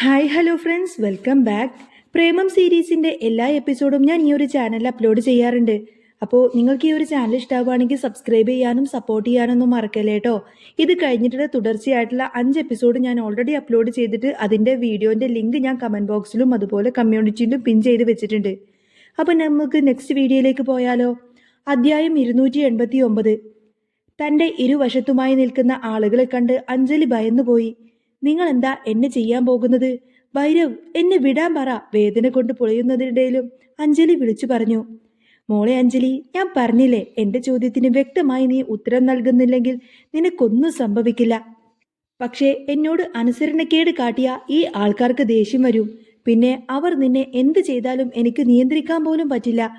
Hi hello friends welcome back Premam സീരീസിന്റെ എല്ലാ എപ്പിസോഡും ഞാൻ ഈ ഒരു ചാനലിൽ അപ്ലോഡ് ചെയ്യാറുണ്ട്. അപ്പോൾ നിങ്ങൾക്ക് ഈ ഒരു ചാനൽ ഇഷ്ടമാവുകയാണെങ്കിൽ സബ്സ്ക്രൈബ് ചെയ്യാനും സപ്പോർട്ട് ചെയ്യാനൊന്നും മറക്കല്ലേ കേട്ടോ ഇത് കഴിഞ്ഞിട്ട് തുടർച്ചയായിട്ടുള്ള അഞ്ച് എപ്പിസോഡ് ഞാൻ ഓൾറെഡി അപ്ലോഡ് ചെയ്തിട്ട് അതിന്റെ വീഡിയോന്റെ ലിങ്ക് ഞാൻ കമന്റ് ബോക്സിലും അതുപോലെ കമ്മ്യൂണിറ്റിയിലും പിൻ ചെയ്ത് വെച്ചിട്ടുണ്ട്. അപ്പോൾ നമുക്ക് നെക്സ്റ്റ് വീഡിയോയിലേക്ക് പോയാലോ? അധ്യായം ഇരുന്നൂറ്റി എൺപത്തി ഒമ്പത് തന്റെ ഇരുവശത്തുമായി നിൽക്കുന്ന ആളുകളെ കണ്ട് അഞ്ജലി ഭയന്നുപോയി. നിങ്ങൾ എന്താ എന്നെ ചെയ്യാൻ പോകുന്നത്? ഭൈരവ് എന്നെ വിടാൻ പറ. വേദന കൊണ്ട് പൊളിയുന്നതിനിടയിലും അഞ്ജലി വിളിച്ചു പറഞ്ഞു. മോളെ അഞ്ജലി ഞാൻ പറഞ്ഞില്ലേ എന്റെ ചോദ്യത്തിന് വ്യക്തമായി നീ ഉത്തരം നൽകുന്നില്ലെങ്കിൽ നിനക്കൊന്നും സംഭവിക്കില്ല. പക്ഷേ എന്നോട് അനുസരണക്കേട് കാട്ടിയ ഈ ആൾക്കാർക്ക് ദേഷ്യം വരും. പിന്നെ അവർ നിന്നെ എന്ത് ചെയ്താലും എനിക്ക് നിയന്ത്രിക്കാൻ പോലും പറ്റില്ല.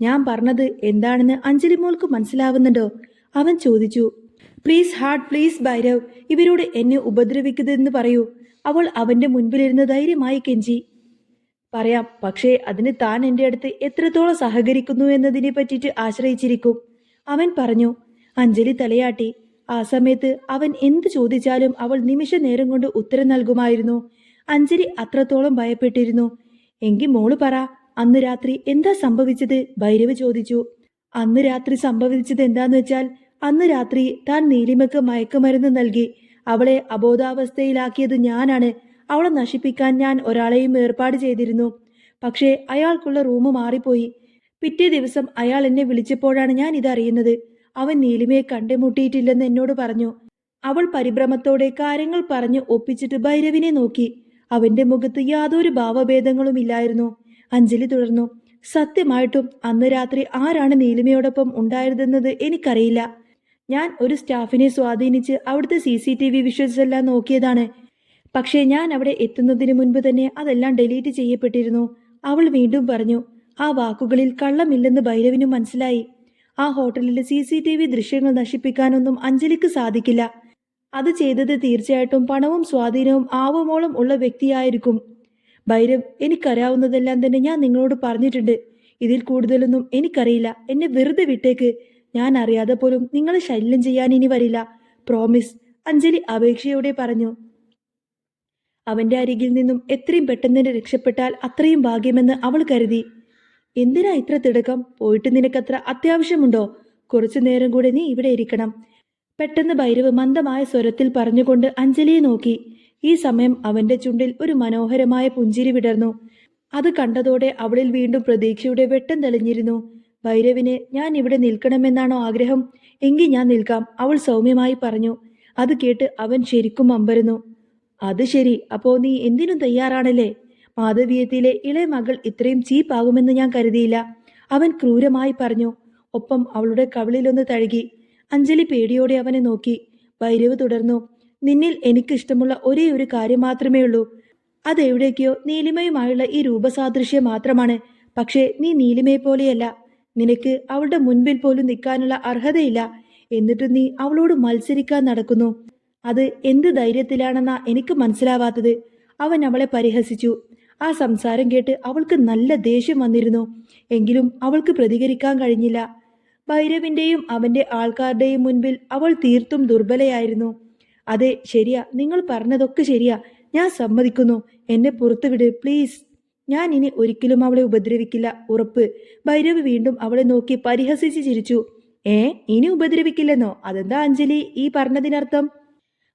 ഞാൻ പറഞ്ഞത് എന്താണെന്ന് അഞ്ജലി മോൾക്ക് മനസ്സിലാവുന്നുണ്ടോ? അവൻ ചോദിച്ചു പ്ലീസ് ഹാർട്ട് പ്ലീസ് ഭൈരവ് ഇവരോട് എന്നെ ഉപദ്രവിക്കരുതെന്ന് പറയൂ. അവൾ അവന്റെ മുൻപിലിരുന്ന് ധൈര്യമായി കെഞ്ചി. പറയാം പക്ഷേ അതിന് താൻ എന്റെ അടുത്ത് എത്രത്തോളം സഹകരിക്കുന്നു എന്നതിനെ പറ്റിയിട്ട് ആശ്രയിച്ചിരിക്കും. അവൻ പറഞ്ഞു അഞ്ജലി തലയാട്ടി. ആ സമയത്ത് അവൻ എന്ത് ചോദിച്ചാലും അവൾ നിമിഷ നേരം കൊണ്ട് ഉത്തരം നൽകുമായിരുന്നു. അഞ്ജലി അത്രത്തോളം ഭയപ്പെട്ടിരുന്നു. എങ്കിൽ മോൾ പറ അന്ന് രാത്രി എന്താ സംഭവിച്ചത്? ഭൈരവ് ചോദിച്ചു. അന്ന് രാത്രി സംഭവിച്ചത് എന്താന്ന് വെച്ചാൽ അന്ന് രാത്രി താൻ നീലിമയ്ക്ക് മയക്കുമരുന്ന് നൽകി. അവളെ അബോധാവസ്ഥയിലാക്കിയത് ഞാനാണ്. അവളെ നശിപ്പിക്കാൻ ഞാൻ ഒരാളെയും ഏർപ്പാട് ചെയ്തിരുന്നു. പക്ഷേ അയാൾക്കുള്ള റൂം മാറിപ്പോയി. പിറ്റേ ദിവസം അയാൾ എന്നെ വിളിച്ചപ്പോഴാണ് ഞാൻ ഇതറിയുന്നത്. അവൻ നീലിമയെ കണ്ടുമുട്ടിയിട്ടില്ലെന്ന് എന്നോട് പറഞ്ഞു. അവൾ പരിഭ്രമത്തോടെ കാര്യങ്ങൾ പറഞ്ഞ് ഒപ്പിച്ചിട്ട് ഭൈരവിനെ നോക്കി. അവന്റെ മുഖത്ത് യാതൊരു ഭാവഭേദങ്ങളും ഇല്ലായിരുന്നു. അഞ്ജലി തുടർന്നു. സത്യമായിട്ടും അന്ന് രാത്രി ആരാണ് നീലിമയോടൊപ്പം ഉണ്ടായിരുന്നത് എനിക്കറിയില്ല. ഞാൻ ഒരു സ്റ്റാഫിനെ സ്വാധീനിച്ച് അവിടുത്തെ C C T V visuals എല്ലാം നോക്കിയതാണ്. പക്ഷേ ഞാൻ അവിടെ എത്തുന്നതിന് മുൻപ് തന്നെ അതെല്ലാം ഡിലീറ്റ് ചെയ്യപ്പെട്ടിരുന്നു. അവൾ വീണ്ടും പറഞ്ഞു ആ വാക്കുകളിൽ കള്ളമില്ലെന്ന് ഭൈരവിനും മനസ്സിലായി. ആ ഹോട്ടലിലെ സി സി ടി വി ദൃശ്യങ്ങൾ നശിപ്പിക്കാനൊന്നും അഞ്ജലിക്ക് സാധിക്കില്ല. അത് ചെയ്തത് തീർച്ചയായിട്ടും പണവും സ്വാധീനവും ആവമോളം ഉള്ള വ്യക്തിയായിരിക്കും. ഭൈരവ് എനിക്കറിയാവുന്നതെല്ലാം തന്നെ ഞാൻ നിങ്ങളോട് പറഞ്ഞിട്ടുണ്ട്. ഇതിൽ കൂടുതലൊന്നും എനിക്കറിയില്ല. എന്നെ വെറുതെ വിട്ടേക്ക്. ഞാൻ അറിയാതെ പോലും നിങ്ങളെ ശല്യം ചെയ്യാൻ ഇനി വരില്ല. പ്രോമിസ് അഞ്ജലി അപേക്ഷയോടെ പറഞ്ഞു. അവന്റെ അരികിൽ നിന്നും എത്രയും പെട്ടെന്ന് രക്ഷപ്പെട്ടാൽ അത്രയും ഭാഗ്യമെന്ന് അവൾ കരുതി. എന്തിനാ ഇത്ര തിടുക്കം? പോയിട്ട് നിനക്കത്ര അത്യാവശ്യമുണ്ടോ? കുറച്ചു നേരം കൂടെ നീ ഇവിടെ ഇരിക്കണം. പെട്ടെന്ന് ഭൈരവ് മന്ദമായ സ്വരത്തിൽ പറഞ്ഞുകൊണ്ട് അഞ്ജലിയെ നോക്കി. ഈ സമയം അവന്റെ ചുണ്ടിൽ ഒരു മനോഹരമായ പുഞ്ചിരി വിടർന്നു. അത് കണ്ടതോടെ അവളിൽ വീണ്ടും പ്രതീക്ഷയുടെ വെട്ടം തെളിഞ്ഞിരുന്നു. ഭൈരവിന് ഞാൻ ഇവിടെ നിൽക്കണമെന്നാണോ ആഗ്രഹം? എങ്കിൽ ഞാൻ നിൽക്കാം അവൾ സൗമ്യമായി പറഞ്ഞു. അത് കേട്ട് അവൻ ശരിക്കും അമ്പരുന്നു. അത് ശരി അപ്പോ നീ എന്തിനും തയ്യാറാണല്ലേ? മാധവീയത്തിലെ ഇളയ മകൾ ഇത്രയും ചീപ്പാകുമെന്ന് ഞാൻ കരുതിയില്ല. അവൻ ക്രൂരമായി പറഞ്ഞു. ഒപ്പം അവളുടെ കവിളിലൊന്ന് തഴുകി. അഞ്ജലി പേടിയോടെ അവനെ നോക്കി. ഭൈരവ് തുടർന്നു. നിന്നിൽ എനിക്കിഷ്ടമുള്ള ഒരേ ഒരു കാര്യം മാത്രമേ ഉള്ളൂ. അതെവിടേക്കോ നീലിമയുമായുള്ള ഈ രൂപസാദൃശ്യം മാത്രമാണ്. പക്ഷേ നീ നീലിമയെ പോലെയല്ല നിനക്ക് അവളുടെ മുൻപിൽ പോലും നിൽക്കാനുള്ള അർഹതയില്ല. എന്നിട്ട് നീ അവളോട് മത്സരിക്കാൻ നടക്കുന്നു. അത് എന്ത് ധൈര്യത്തിലാണെന്നാ എനിക്ക് മനസ്സിലാവാത്തത്. അവൻ അവളെ പരിഹസിച്ചു. ആ സംസാരം കേട്ട് അവൾക്ക് നല്ല ദേഷ്യം വന്നിരുന്നു. എങ്കിലും അവൾക്ക് പ്രതികരിക്കാൻ കഴിഞ്ഞില്ല. ഭൈരവിന്റെയും അവന്റെ ആൾക്കാരുടെയും മുൻപിൽ അവൾ തീർത്തും ദുർബലയായിരുന്നു. അതെ ശരിയാ. നിങ്ങൾ പറഞ്ഞതൊക്കെ ശരിയാ. ഞാൻ സമ്മതിക്കുന്നു. എന്നെ പുറത്തുവിട് പ്ലീസ്. ഞാൻ ഇനി ഒരിക്കലും അവളെ ഉപദ്രവിക്കില്ല ഉറപ്പ്. ഭൈരവ് വീണ്ടും അവളെ നോക്കി പരിഹസിച്ച് ചിരിച്ചു. ഏ ഇനി ഉപദ്രവിക്കില്ലെന്നോ? അതെന്താ അഞ്ജലി ഈ പറഞ്ഞതിനർത്ഥം?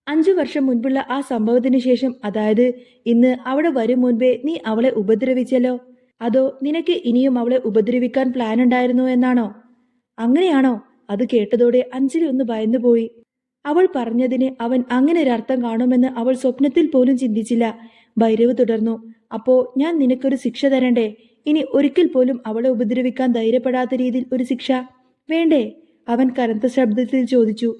അഞ്ചു വർഷം മുൻപുള്ള ആ സംഭവത്തിന് ശേഷം അതായത് ഇന്ന് അവിടെ വരും മുൻപേ നീ അവളെ ഉപദ്രവിച്ചല്ലോ? അതോ നിനക്ക് ഇനിയും അവളെ ഉപദ്രവിക്കാൻ പ്ലാൻ ഉണ്ടായിരുന്നു എന്നാണോ? അങ്ങനെയാണോ? അത് കേട്ടതോടെ അഞ്ജലി ഒന്ന് ഭയന്നുപോയി. അവൾ പറഞ്ഞതിന് അവൻ അങ്ങനെ ഒരർത്ഥം കാണുമെന്ന് അവൾ സ്വപ്നത്തിൽ പോലും ചിന്തിച്ചില്ല. ഭൈരവ് തുടർന്നു. അപ്പോ ഞാൻ നിനക്കൊരു ശിക്ഷ തരണ്ടേ? ഇനി ഒരിക്കൽ പോലും അവളെ ഉപദ്രവിക്കാൻ ധൈര്യപ്പെടാത്ത രീതിയിൽ ഒരു ശിക്ഷ? വേണ്ടേ? അവൻ കനത്ത ശബ്ദത്തിൽ ചോദിച്ചു.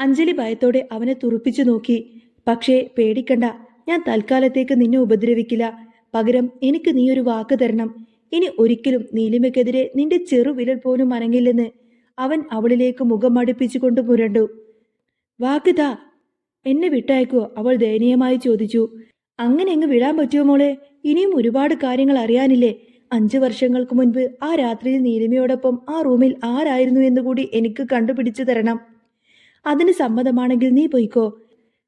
അഞ്ജലി ഭയത്തോടെ അവനെ തുറപ്പിച്ചു നോക്കി. പക്ഷേ പേടിക്കണ്ട ഞാൻ തൽക്കാലത്തേക്ക് നിന്നെ ഉപദ്രവിക്കില്ല. പകരം എനിക്ക് നീ ഒരു വാക്ക് തരണം. ഇനി ഒരിക്കലും നീലിമയ്ക്കെതിരെ നിന്റെ ചെറുവിരൽ പോലും അനങ്ങില്ലെന്ന് അവൻ അവളിലേക്ക് മുഖം അടുപ്പിച്ചുകൊണ്ട് മുരണ്ടു വാക്ക് താ. എന്നെ വിട്ടയക്കോ അവൾ ദയനീയമായി ചോദിച്ചു. അങ്ങനെ അങ്ങ് വിടാൻ പറ്റുമോ മോളെ? ഇനിയും ഒരുപാട് കാര്യങ്ങൾ അറിയാനില്ലേ? അഞ്ചു വർഷങ്ങൾക്ക് മുൻപ് ആ രാത്രിയിൽ നീലിമയോടൊപ്പം ആ റൂമിൽ ആരായിരുന്നു എന്ന് കൂടി എനിക്ക് കണ്ടുപിടിച്ചു തരണം. അതിന് സമ്മതമാണെങ്കിൽ നീ പോയിക്കോ.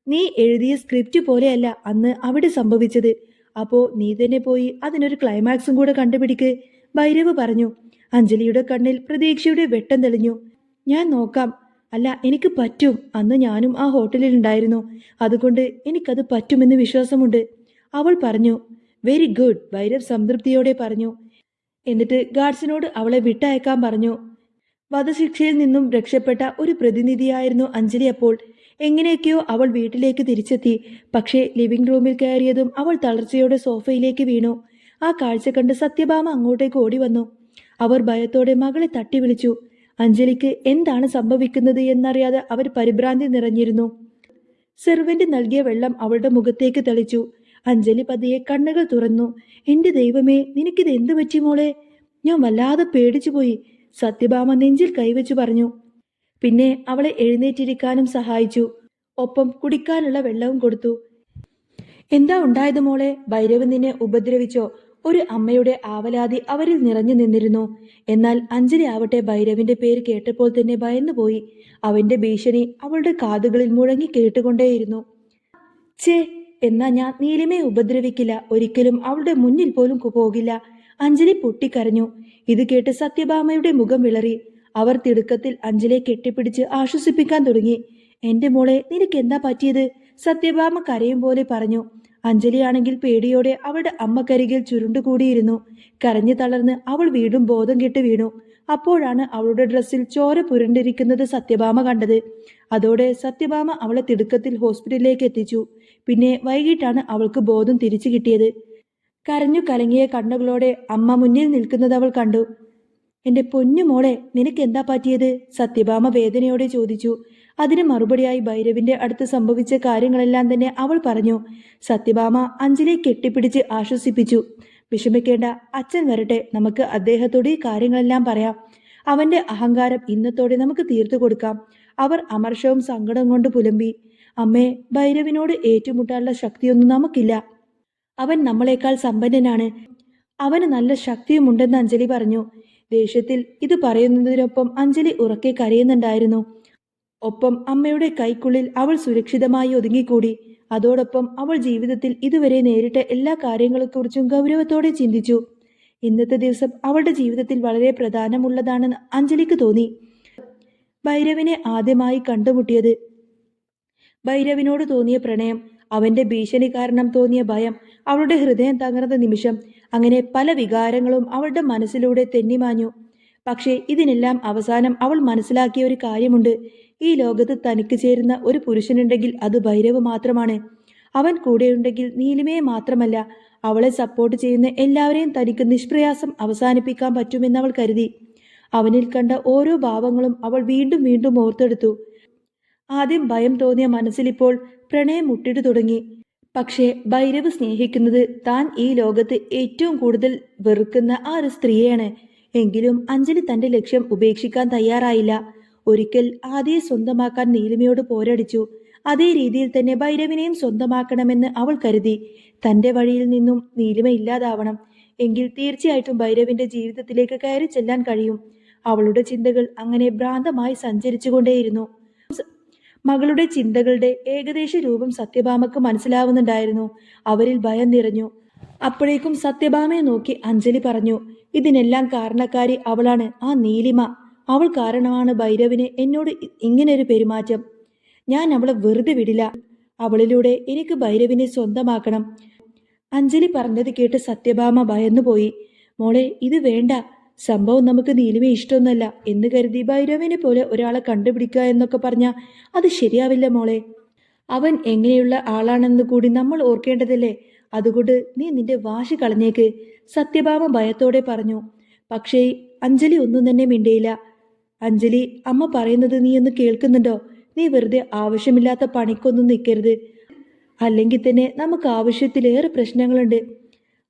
നീ എഴുതിയ സ്ക്രിപ്റ്റ് പോലെയല്ല അന്ന് അവിടെ സംഭവിച്ചത്. അപ്പോ നീ തന്നെ പോയി അതിനൊരു ക്ലൈമാക്സും കൂടെ കണ്ടുപിടിക്ക്. ഭൈരവ് പറഞ്ഞു. അഞ്ജലിയുടെ കണ്ണിൽ പ്രതീക്ഷയുടെ വെട്ടം തെളിഞ്ഞു. ഞാൻ നോക്കാം. അല്ല എനിക്ക് പറ്റും. അന്ന് ഞാനും ആ ഹോട്ടലിൽ ഉണ്ടായിരുന്നു അതുകൊണ്ട് എനിക്കത് പറ്റുമെന്ന് വിശ്വാസമുണ്ട്. അവൾ പറഞ്ഞു വെരി ഗുഡ് ഭൈരവ് സംതൃപ്തിയോടെ പറഞ്ഞു. എന്നിട്ട് ഗാർഡ്സിനോട് അവളെ വിട്ടയക്കാൻ പറഞ്ഞു. വധശിക്ഷയിൽ നിന്നും രക്ഷപ്പെട്ട ഒരു പ്രതിനിധിയായിരുന്നു അഞ്ജലി അപ്പോൾ. എങ്ങനെയൊക്കെയോ അവൾ വീട്ടിലേക്ക് തിരിച്ചെത്തി. പക്ഷേ ലിവിംഗ് റൂമിൽ കയറിയതും അവൾ തളർച്ചയോടെ സോഫയിലേക്ക് വീണു. ആ കാഴ്ച കണ്ട് സത്യഭാമ അങ്ങോട്ടേക്ക് ഓടി വന്നു അവർ ഭയത്തോടെ മകളെ തട്ടി വിളിച്ചു അഞ്ജലിക്ക് എന്താണ് സംഭവിക്കുന്നത് എന്നറിയാതെ അവർ പരിഭ്രാന്തി നിറഞ്ഞിരുന്നു. സെർവന്റ് നൽകിയ വെള്ളം അവളുടെ മുഖത്തേക്ക് തെളിച്ചു. അഞ്ജലി പതിയെ കണ്ണുകൾ തുറന്നു. എന്റെ ദൈവമേ നിനക്കിത് എന്തു പറ്റി മോളെ? ഞാൻ വല്ലാതെ പേടിച്ചു പോയി സത്യഭാമ നെഞ്ചിൽ കൈവച്ചു പറഞ്ഞു. പിന്നെ അവളെ എഴുന്നേറ്റിരിക്കാനും സഹായിച്ചു. ഒപ്പം കുടിക്കാനുള്ള വെള്ളവും കൊടുത്തു. എന്താ ഉണ്ടായത് മോളെ? ഭൈരവ് നിന്നെ ഉപദ്രവിച്ചോ? ഒരു അമ്മയുടെ ആവലാതി അവരിൽ നിറഞ്ഞു നിന്നിരുന്നു. എന്നാൽ അഞ്ജലി ആവട്ടെ ഭൈരവിന്റെ പേര് കേട്ടപ്പോൾ തന്നെ ഭയന്നുപോയി. അവന്റെ ഭീഷണി അവളുടെ കാതുകളിൽ മുഴങ്ങി കേട്ടുകൊണ്ടേയിരുന്നു. ചേ എന്നാ ഞാൻ നീലിമയെ ഉപദ്രവിക്കില്ല. ഒരിക്കലും അവളുടെ മുന്നിൽ പോലും പോകില്ല. അഞ്ജലി പൊട്ടിക്കരഞ്ഞു. ഇത് കേട്ട് സത്യഭാമയുടെ മുഖം വിളറി. അവർ തിടുക്കത്തിൽ അഞ്ജലിയെ കെട്ടിപ്പിടിച്ച് ആശ്വസിപ്പിക്കാൻ തുടങ്ങി. എന്റെ മോളെ നിനക്ക് എന്താ പറ്റിയത്? സത്യഭാമ കരയും പോലെ പറഞ്ഞു. അഞ്ജലിയാണെങ്കിൽ പേടിയോടെ അവളുടെ അമ്മക്കരികിൽ ചുരുണ്ടുകൂടിയിരുന്നു. കരഞ്ഞു തളർന്ന് അവൾ വീടും ബോധം കെട്ട് വീണു. അപ്പോഴാണ് അവളുടെ ഡ്രസ്സിൽ ചോര പുരണ്ടിരിക്കുന്നത് സത്യഭാമ കണ്ടത്. അതോടെ സത്യഭാമ അവളെ തിടുക്കത്തിൽ ഹോസ്പിറ്റലിലേക്ക് എത്തിച്ചു. പിന്നെ വൈകിട്ടാണ് അവൾക്ക് ബോധം തിരിച്ചു കിട്ടിയത്. കരഞ്ഞു കലങ്ങിയ കണ്ണുകളോടെ അമ്മ മുന്നിൽ നിൽക്കുന്നത് അവൾ കണ്ടു. എന്റെ പൊന്നു മോളെ നിനക്ക് എന്താ പറ്റിയത്? സത്യഭാമ വേദനയോടെ ചോദിച്ചു. അതിന് മറുപടിയായി ഭൈരവിന്റെ അടുത്ത് സംഭവിച്ച കാര്യങ്ങളെല്ലാം തന്നെ അവൾ പറഞ്ഞു. സത്യഭാമ അഞ്ജലി കെട്ടിപ്പിടിച്ച് ആശ്വസിപ്പിച്ചു. വിഷമിക്കേണ്ട അച്ഛൻ വരട്ടെ നമുക്ക് അദ്ദേഹത്തോട് ഈ കാര്യങ്ങളെല്ലാം പറയാം. അവന്റെ അഹങ്കാരം ഇന്നത്തോടെ നമുക്ക് തീർത്തു കൊടുക്കാം. അവർ അമർഷവും സങ്കടം കൊണ്ട് പുലമ്പി. അമ്മേ ഭൈരവിനോട് ഏറ്റുമുട്ടാനുള്ള ശക്തിയൊന്നും നമുക്കില്ല. അവൻ നമ്മളെക്കാൾ സമ്പന്നനാണ്. അവന് നല്ല ശക്തിയുമുണ്ടെന്ന് അഞ്ജലി പറഞ്ഞു. ദേഷ്യത്തിൽ ഇത് പറയുന്നതിനൊപ്പം അഞ്ജലി ഉറക്കെ കരയുന്നുണ്ടായിരുന്നു. ഒപ്പം അമ്മയുടെ കൈക്കുള്ളിൽ അവൾ സുരക്ഷിതമായി ഒതുങ്ങിക്കൂടി. അതോടൊപ്പം അവൾ ജീവിതത്തിൽ ഇതുവരെ നേരിട്ട എല്ലാ കാര്യങ്ങളെക്കുറിച്ചും ഗൗരവത്തോടെ ചിന്തിച്ചു. ഇന്നത്തെ ദിവസം അവളുടെ ജീവിതത്തിൽ വളരെ പ്രധാനമുള്ളതാണെന്ന് അഞ്ജലിക്ക് തോന്നി. ഭൈരവിനെ ആദ്യമായി കണ്ടുമുട്ടിയത്. ഭൈരവിനോട് തോന്നിയ പ്രണയം അവന്റെ ഭീഷണി കാരണം തോന്നിയ ഭയം അവളുടെ ഹൃദയം തകർന്ന നിമിഷം അങ്ങനെ പല വികാരങ്ങളും അവളുടെ മനസ്സിലൂടെ തെന്നിമാഞ്ഞു. പക്ഷേ ഇതിനെല്ലാം അവസാനം അവൾ മനസ്സിലാക്കിയ ഒരു കാര്യമുണ്ട്. ഈ ലോകത്ത് തനിക്ക് ചേരുന്ന ഒരു പുരുഷനുണ്ടെങ്കിൽ അത് ഭൈരവ് മാത്രമാണ്. അവൻ കൂടെയുണ്ടെങ്കിൽ നീലിമയെ മാത്രമല്ല. അവളെ സപ്പോർട്ട് ചെയ്യുന്ന എല്ലാവരെയും തനിക്ക് നിഷ്പ്രയാസം അവസാനിപ്പിക്കാൻ പറ്റുമെന്ന് അവൾ കരുതി. അവനിൽ കണ്ട ഓരോ ഭാവങ്ങളും അവൾ വീണ്ടും വീണ്ടും ഓർത്തെടുത്തു. ആദ്യം ഭയം തോന്നിയ മനസ്സിലിപ്പോൾ പ്രണയം മുട്ടിട്ടു തുടങ്ങി. പക്ഷേ ഭൈരവ് സ്നേഹിക്കുന്നത് താൻ ഈ ലോകത്ത് ഏറ്റവും കൂടുതൽ വെറുക്കുന്ന ആ ഒരു സ്ത്രീയാണ്. എങ്കിലും അഞ്ജലി തന്റെ ലക്ഷ്യം ഉപേക്ഷിക്കാൻ തയ്യാറായില്ല. ഒരിക്കൽ ആദ്യയെ സ്വന്തമാക്കാൻ നീലിമയോട് പോരടിച്ചു. അതേ രീതിയിൽ തന്നെ ഭൈരവിനെയും സ്വന്തമാക്കണമെന്ന് അവൾ കരുതി. തന്റെ വഴിയിൽ നിന്നും നീലിമ ഇല്ലാതാവണം. എങ്കിൽ തീർച്ചയായിട്ടും ഭൈരവിന്റെ ജീവിതത്തിലേക്ക് കയറി ചെല്ലാൻ കഴിയും. അവളുടെ ചിന്തകൾ അങ്ങനെ ഭ്രാന്തമായി സഞ്ചരിച്ചുകൊണ്ടേയിരുന്നു. മകളുടെ ചിന്തകളുടെ ഏകദേശ രൂപം സത്യഭാമക്ക് മനസ്സിലാവുന്നുണ്ടായിരുന്നു. അവരിൽ ഭയം നിറഞ്ഞു. അപ്പോഴേക്കും സത്യഭാമയെ നോക്കി അഞ്ജലി പറഞ്ഞു ഇതിനെല്ലാം കാരണക്കാരി അവളാണ് ആ നീലിമ. അവൾ കാരണമാണ് ഭൈരവിന് എന്നോട് ഇങ്ങനെ ഇങ്ങനൊരു പെരുമാറ്റം. ഞാൻ അവളെ വെറുതെ വിടില്ല. അവളിലൂടെ എനിക്ക് ഭൈരവിനെ സ്വന്തമാക്കണം. അഞ്ജലി പറഞ്ഞത് കേട്ട് സത്യഭാമ ഭയന്നുപോയി. മോളെ ഇത് വേണ്ട. സംഭവം നമുക്ക് നീലിമ ഇഷ്ടമൊന്നുമല്ല. എന്ന് കരുതി ഭൈരവിനെ പോലെ ഒരാളെ കണ്ടുപിടിക്കുക എന്നൊക്കെ പറഞ്ഞാൽ അത് ശരിയാവില്ല മോളെ. അവൻ എങ്ങനെയുള്ള ആളാണെന്ന് കൂടി നമ്മൾ ഓർക്കേണ്ടതല്ലേ? അതുകൊണ്ട് നീ നിന്റെ വാശി കളഞ്ഞേക്ക്. സത്യഭാമ ഭയത്തോടെ പറഞ്ഞു പക്ഷേ അഞ്ജലി ഒന്നും തന്നെ മിണ്ടിയില്ല. അഞ്ജലി അമ്മ പറയുന്നത് നീ ഒന്ന് കേൾക്കുന്നുണ്ടോ? നീ വെറുതെ ആവശ്യമില്ലാത്ത പണിക്കൊന്നും നിൽക്കരുത്. അല്ലെങ്കിൽ തന്നെ നമുക്ക് ആവശ്യത്തിലേറെ പ്രശ്നങ്ങളുണ്ട്.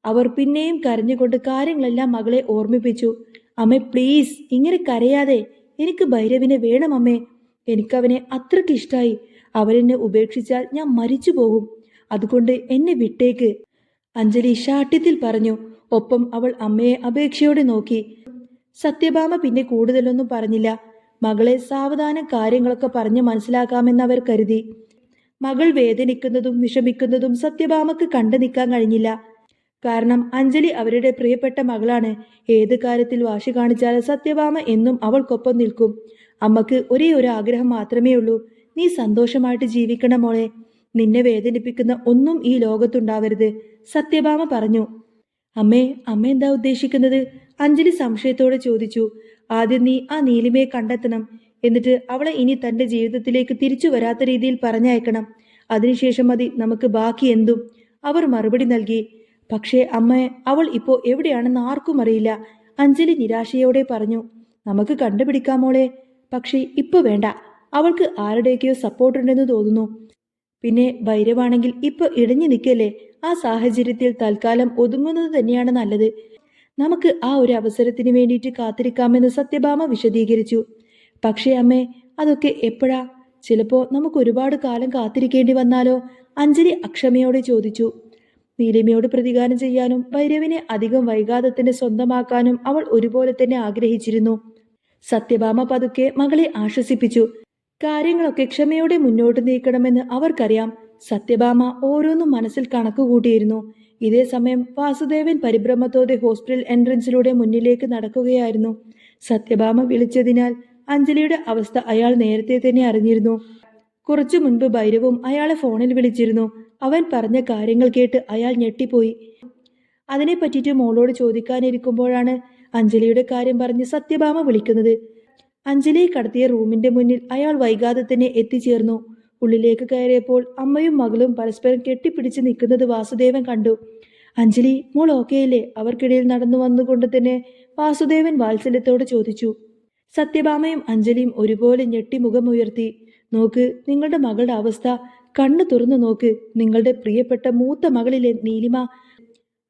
അവർ പിന്നെയും കരഞ്ഞുകൊണ്ട് കാര്യങ്ങളെല്ലാം മകളെ ഓർമ്മിപ്പിച്ചു. അമ്മേ പ്ലീസ് ഇങ്ങനെ കരയാതെ. എനിക്ക് ഭൈരവിനെ വേണം അമ്മേ. എനിക്കവനെ അത്രയ്ക്ക് ഇഷ്ടമായി അവരെന്നെ ഉപേക്ഷിച്ചാൽ ഞാൻ മരിച്ചു പോകും അതുകൊണ്ട് എന്നെ വിട്ടേക്ക്. അഞ്ജലി ശാഠ്യത്തിൽ പറഞ്ഞു ഒപ്പം അവൾ അമ്മയെ അപേക്ഷയോടെ നോക്കി. സത്യഭാമ പിന്നെ കൂടുതലൊന്നും പറഞ്ഞില്ല. മകളെ സാവധാനം കാര്യങ്ങളൊക്കെ പറഞ്ഞ് മനസ്സിലാക്കാമെന്ന് അവർ കരുതി. മകൾ വേദനിക്കുന്നതും വിഷമിക്കുന്നതും സത്യഭാമക്ക് കണ്ടു നിൽക്കാൻ കഴിഞ്ഞില്ല. കാരണം അഞ്ജലി അവരുടെ പ്രിയപ്പെട്ട മകളാണ്. ഏത് കാര്യത്തിൽ വാശി കാണിച്ചാൽ സത്യഭാമ എന്നും അവൾക്കൊപ്പം നിൽക്കും. അമ്മയ്ക്ക് ഒരേ ഒരു ആഗ്രഹം മാത്രമേ ഉള്ളൂ നീ സന്തോഷമായിട്ട് ജീവിക്കണം മോളെ. നിന്നെ വേദനിപ്പിക്കുന്ന ഒന്നും ഈ ലോകത്തുണ്ടാവരുത്. സത്യഭാമ പറഞ്ഞു. അമ്മേ അമ്മ എന്താ ഉദ്ദേശിക്കുന്നത്? അഞ്ജലി സംശയത്തോടെ ചോദിച്ചു. ആദ്യം നീ ആ നീലിമയെ കണ്ടെത്തണം. എന്നിട്ട് അവളെ ഇനി തന്റെ ജീവിതത്തിലേക്ക് തിരിച്ചു വരാത്ത രീതിയിൽ പറഞ്ഞയക്കണം. അതിനുശേഷം മതി നമുക്ക് ബാക്കി എന്തും. അവർ മറുപടി നൽകി. പക്ഷേ അമ്മ അവൾ ഇപ്പോൾ എവിടെയാണെന്ന് ആർക്കും അറിയില്ല. അഞ്ജലി നിരാശയോടെ പറഞ്ഞു. നമുക്ക് കണ്ടുപിടിക്കാമോളെ പക്ഷേ ഇപ്പൊ വേണ്ട. അവൾക്ക് ആരുടെയൊക്കെയോ സപ്പോർട്ടുണ്ടെന്ന് തോന്നുന്നു. പിന്നെ ഭൈരവാണെങ്കിൽ ഇപ്പൊ ഇടഞ്ഞു നിൽക്കല്ലേ ആ സാഹചര്യത്തിൽ തൽക്കാലം ഒതുങ്ങുന്നത് തന്നെയാണ് നല്ലത്. നമുക്ക് ആ ഒരു അവസരത്തിന് വേണ്ടിയിട്ട് കാത്തിരിക്കാമെന്ന് സത്യഭാമ വിശദീകരിച്ചു. പക്ഷേ അമ്മേ അതൊക്കെ എപ്പോഴാ? ചിലപ്പോ നമുക്ക് ഒരുപാട് കാലം കാത്തിരിക്കേണ്ടി വന്നാലോ? അഞ്ജലി അക്ഷമയോടെ ചോദിച്ചു. നീലിമയോട് പ്രതികാരം ചെയ്യാനും ഭൈരവിനെ അധികം വൈകാതെ സ്വന്തമാക്കാനും അവൾ ഒരുപോലെ തന്നെ ആഗ്രഹിച്ചിരുന്നു. സത്യഭാമ പതുക്കെ മകളെ ആശ്വസിപ്പിച്ചു. കാര്യങ്ങളൊക്കെ ക്ഷമയോടെ മുന്നോട്ട് നീക്കണമെന്ന് അവർക്കറിയാം. സത്യഭാമ ഓരോന്നും മനസ്സിൽ കണക്കുകൂട്ടിയിരുന്നു. ഇതേ സമയം വാസുദേവൻ പരിഭ്രമത്തോടെ ഹോസ്പിറ്റൽ എൻട്രൻസിലൂടെ മുന്നിലേക്ക് നടക്കുകയായിരുന്നു. സത്യഭാമ വിളിച്ചതിനാൽ അഞ്ജലിയുടെ അവസ്ഥ അയാൾ നേരത്തെ തന്നെ അറിഞ്ഞിരുന്നു. കുറച്ചു മുൻപ് ഭൈരവും അയാളെ ഫോണിൽ വിളിച്ചിരുന്നു. അവൻ പറഞ്ഞ കാര്യങ്ങൾ കേട്ട് അയാൾ ഞെട്ടിപ്പോയി. അതിനെ പറ്റിയിട്ട് മോളോട് ചോദിക്കാനിരിക്കുമ്പോഴാണ് അഞ്ജലിയുടെ കാര്യം പറഞ്ഞ് സത്യഭാമ വിളിക്കുന്നത്. അഞ്ജലിയെ കടത്തിയ റൂമിന്റെ മുന്നിൽ അയാൾ വൈകാതെ തന്നെ എത്തിച്ചേർന്നു. ഉള്ളിലേക്ക് കയറിയപ്പോൾ അമ്മയും മകളും പരസ്പരം കെട്ടിപ്പിടിച്ച് നിൽക്കുന്നത് വാസുദേവൻ കണ്ടു. അഞ്ജലി മോൾ ഓക്കെയല്ലേ? അവർക്കിടയിൽ നടന്നു വന്നുകൊണ്ട് തന്നെ വാസുദേവൻ വാത്സല്യത്തോട് ചോദിച്ചു. സത്യഭാമയും അഞ്ജലിയും ഒരുപോലെ ഞെട്ടി മുഖമുയർത്തി നോക്ക് നിങ്ങളുടെ മകളുടെ അവസ്ഥ. കണ്ണു തുറന്നു നോക്ക്. നിങ്ങളുടെ പ്രിയപ്പെട്ട മൂത്ത മകളിലെ നീലിമ.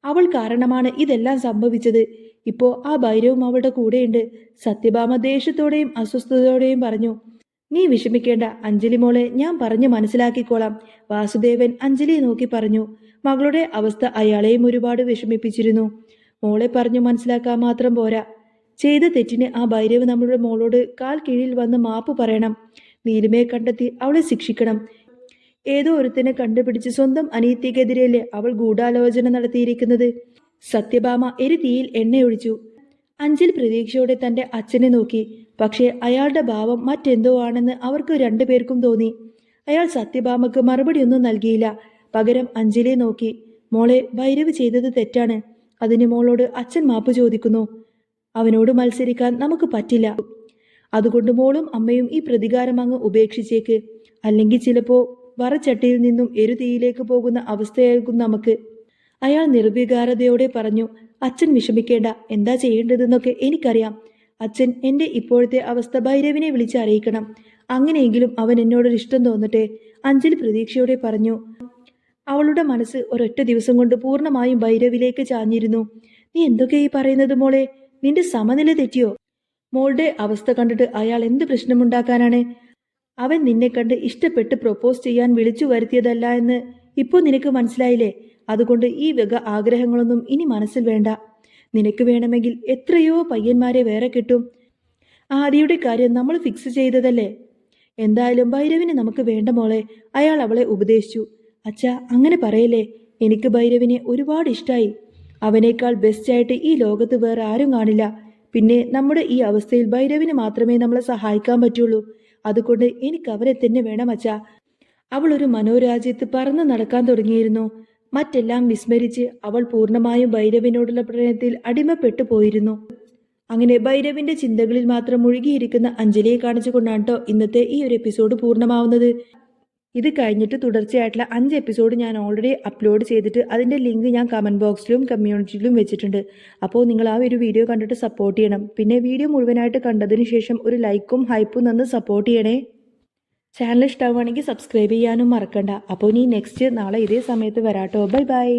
അവൾ കാരണമാണ് ഇതെല്ലാം സംഭവിച്ചത്. ഇപ്പോ ആ ഭൈരവും അവളുടെ കൂടെയുണ്ട്. സത്യഭാമ ദേഷ്യത്തോടെയും അസ്വസ്ഥതയോടെയും പറഞ്ഞു നീ വിഷമിക്കേണ്ട അഞ്ജലി മോളെ ഞാൻ പറഞ്ഞു മനസ്സിലാക്കിക്കോളാം. വാസുദേവൻ അഞ്ജലിയെ നോക്കി പറഞ്ഞു മകളുടെ അവസ്ഥ അയാളെയും ഒരുപാട് വിഷമിപ്പിച്ചിരുന്നു. മോളെ പറഞ്ഞു മനസ്സിലാക്കാൻ മാത്രം പോരാ. ചെയ്ത തെറ്റിന് ആ ഭൈരവ് നമ്മുടെ മോളോട് കാൽ കീഴിൽ വന്ന് മാപ്പ് പറയണം. നീലിമയെ കണ്ടെത്തി അവളെ ശിക്ഷിക്കണം. ഏതോ ഒരുത്തിനെ കണ്ടുപിടിച്ച് സ്വന്തം അനീതിക്കെതിരെയല്ലേ അവൾ ഗൂഢാലോചന നടത്തിയിരിക്കുന്നത്? സത്യഭാമ എരി തീയിൽ എണ്ണയൊഴിച്ചു. അഞ്ചിൽ പ്രതീക്ഷയോടെ തന്റെ അച്ഛനെ നോക്കി. പക്ഷേ അയാളുടെ ഭാവം മറ്റെന്തോ ആണെന്ന് അവർക്ക് രണ്ടുപേർക്കും തോന്നി. അയാൾ സത്യഭാമക്ക് മറുപടിയൊന്നും നൽകിയില്ല. പകരം അഞ്ജലിയെ നോക്കി. മോളെ ഭൈരവ് ചെയ്തത് തെറ്റാണ്. അതിന് മോളോട് അച്ഛൻ മാപ്പ് ചോദിക്കുന്നു. അവനോട് മത്സരിക്കാൻ നമുക്ക് പറ്റില്ല. അതുകൊണ്ട് മോളും അമ്മയും ഈ പ്രതികാരം അങ്ങ് ഉപേക്ഷിച്ചേക്ക്. അല്ലെങ്കിൽ ചിലപ്പോ വറച്ചട്ടിയിൽ നിന്നും എരുതീയിലേക്ക് പോകുന്ന അവസ്ഥയായിരിക്കും നമുക്ക്. അയാൾ നിർവികാരതയോടെ പറഞ്ഞു അച്ഛൻ വിഷമിക്കേണ്ട എന്താ ചെയ്യേണ്ടതെന്നൊക്കെ എനിക്കറിയാം. അച്ഛൻ എന്റെ ഇപ്പോഴത്തെ അവസ്ഥ ഭൈരവിനെ വിളിച്ച് അറിയിക്കണം. അങ്ങനെയെങ്കിലും അവൻ എന്നോടൊരു ഇഷ്ടം തോന്നട്ടെ? അഞ്ജലി പ്രതീക്ഷയോടെ പറഞ്ഞു. അവളുടെ മനസ്സ് ഒരൊറ്റ ദിവസം കൊണ്ട് പൂർണമായും ഭൈരവിലേക്ക് ചാഞ്ഞിരുന്നു. നീ എന്തൊക്കെ ഈ പറയുന്നത് മോളെ? നിന്റെ സമനില തെറ്റിയോ? മോളുടെ അവസ്ഥ കണ്ടിട്ട് അയാൾ എന്ത് പ്രശ്നമുണ്ടാക്കാനാണ്? അവൻ നിന്നെ കണ്ട് ഇഷ്ടപ്പെട്ട് പ്രൊപ്പോസ് ചെയ്യാൻ വിളിച്ചു വരുത്തിയതല്ല എന്ന് ഇപ്പോൾ നിനക്ക് മനസ്സിലായില്ലേ? അതുകൊണ്ട് ഈ വക ആഗ്രഹങ്ങളൊന്നും ഇനി മനസ്സിൽ വേണ്ട. നിനക്ക് വേണമെങ്കിൽ എത്രയോ പയ്യന്മാരെ വേറെ കിട്ടും. ആദിയുടെ കാര്യം നമ്മൾ ഫിക്സ് ചെയ്തതല്ലേ? എന്തായാലും ഭൈരവിനെ നമുക്ക് വേണ്ട മോളെ. അയാൾ അവളെ ഉപദേശിച്ചു. അച്ഛാ അങ്ങനെ പറയല്ലേ? എനിക്ക് ഭൈരവിനെ ഒരുപാട് ഇഷ്ടമായി അവനേക്കാൾ ബെസ്റ്റായിട്ട് ഈ ലോകത്ത് വേറെ ആരും കാണില്ല. പിന്നെ നമ്മുടെ ഈ അവസ്ഥയിൽ ഭൈരവിന് മാത്രമേ നമ്മളെ സഹായിക്കാൻ പറ്റുള്ളൂ. അതുകൊണ്ട് എനിക്ക് അവരെ തന്നെ വേണം അച്ഛാ. അവൾ ഒരു മനോരാജ്യത്ത് പറന്ന് നടക്കാൻ തുടങ്ങിയിരുന്നു. മറ്റെല്ലാം വിസ്മരിച്ച് അവൾ പൂർണമായും ഭൈരവിനോടുള്ള പ്രണയത്തിൽ അടിമപ്പെട്ടു പോയിരുന്നു. അങ്ങനെ ഭൈരവിന്റെ ചിന്തകളിൽ മാത്രം മുഴുകിയിരിക്കുന്ന അഞ്ജലിയെ കാണിച്ചുകൊണ്ടാണ് കേട്ടോ ഇന്നത്തെ ഈ ഒരു എപ്പിസോഡ് പൂർണമാവുന്നത്. ഇത് കഴിഞ്ഞിട്ട് തുടർച്ചയായിട്ടുള്ള അഞ്ച് എപ്പിസോഡ് ഞാൻ ഓൾറെഡി അപ്ലോഡ് ചെയ്തിട്ട് അതിന്റെ ലിങ്ക് ഞാൻ കമന്റ് ബോക്സിലും കമ്മ്യൂണിറ്റിയിലും വെച്ചിട്ടുണ്ട്. അപ്പോൾ നിങ്ങൾ ആ ഒരു വീഡിയോ കണ്ടിട്ട് സപ്പോർട്ട് ചെയ്യണം. പിന്നെ വീഡിയോ മുഴുവനായിട്ട് കണ്ടതിന് ശേഷം ഒരു ലൈക്കും ഹൈപ്പും തന്ന് സപ്പോർട്ട് ചെയ്യണേ. ചാനൽ ഇഷ്ടമാവുകയാണെങ്കിൽ സബ്സ്ക്രൈബ് ചെയ്യാനും മറക്കണ്ട. അപ്പോൾ ഇനി നെക്സ്റ്റ് നാളെ ഇതേ സമയത്ത് വരാട്ടോ. Bye bye